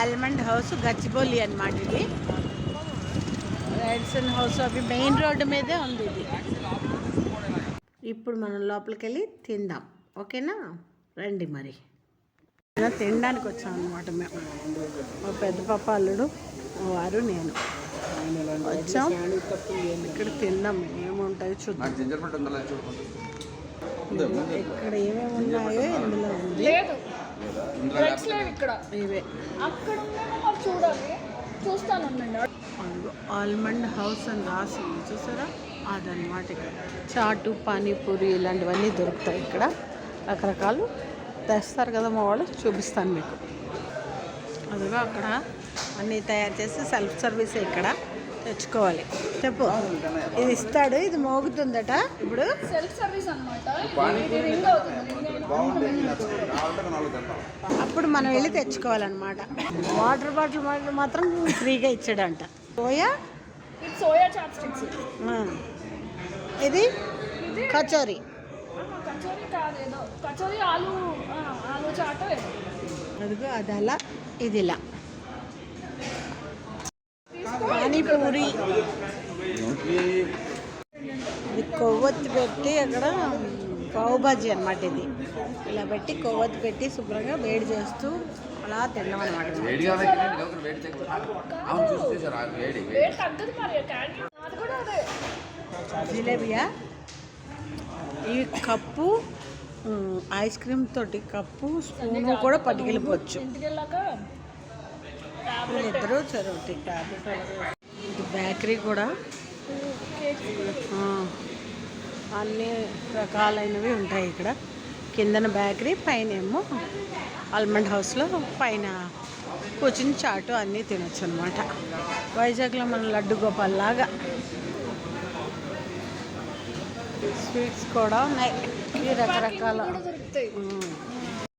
Almond house Gachibowli అన్నమాట ఇది. Radisson house అవి మెయిన్ రోడ్డు మీదే ఉంది ఇది. ఇప్పుడు మనం లోపలికి వెళ్ళి తిందాం. ఓకేనా? రండి మరి. తినడానికి వచ్చాం అనమాట మేము. మా పెద్ద పాప అల్లుడు వారు నేను. వచ్చాం. ఇక్కడ తిందాం ఏముంటాయో చూద్దాం. ఇక్కడ ఏమేమి ఉన్నాయో ఇందులో ఉంది. లేవు ఇక్కడ. ఇవే. అక్కడ మరి చూడాలి. చూస్తాను ఆల్మండ్ హౌస్ అని రాసింది చూసారా? అదనమాట ఇక్కడ. చాటు పానీపూరి ఇలాంటివన్నీ దొరుకుతాయి ఇక్కడ. రకరకాలు తెస్తారు కదా మా వాళ్ళు. చూపిస్తాను మీకు. అదిగో అక్కడ అన్నీ తయారు చేసి సెల్ఫ్ సర్వీస్ ఇక్కడ. తెచ్చుకోవాలి. చెప్పు. ఇది ఇస్తాడు ఇది మోగుతుందట. ఇప్పుడు సెల్ఫ్ సర్వీస్ అనమాట అప్పుడు మనం వెళ్ళి తెచ్చుకోవాలన్నమాట. వాటర్ బాటిల్ మాత్రం- మాత్రం ఫ్రీగా ఇచ్చాడంట. సోయా? ఇది సోయా. ఇది కచోరీ. కచోరీ కాదేదో కచోరీ ఆలు ఆ, ఆలు చాట్ ఏదో. అదిగో అది అలా ఇది ఇలా పానీపూరి. ఇది కొవ్వొత్తి పెట్టి అక్కడ పావు బాజీ అనమాట ఇది. ఇలా పెట్టి కొవ్వొత్తి పెట్టి శుభ్రంగా వేడి చేస్తూ అలా తినడం అనమాట జిలేబియా ఇవి కప్పు ఐస్ క్రీమ్ తోటి కప్పు స్పూను కూడా పట్టుకెళ్ళిపోవచ్చు. వీళ్ళిద్దరూ చెరొకటి టాబ్లెట్ ఇది బేకరీ కూడా. అన్ని రకాలైనవి ఉంటాయి ఇక్కడ. కిందన బేకరీ పైన ఏమో ఆల్మండ్ హౌస్లో పైన కూర్చుని చాటు అన్నీ తినొచ్చు అనమాట వైజాగ్లో మన లడ్డు గోపాల్ లాగా. స్వీట్స్ కూడా ఉన్నాయి. ఈ రకరకాల.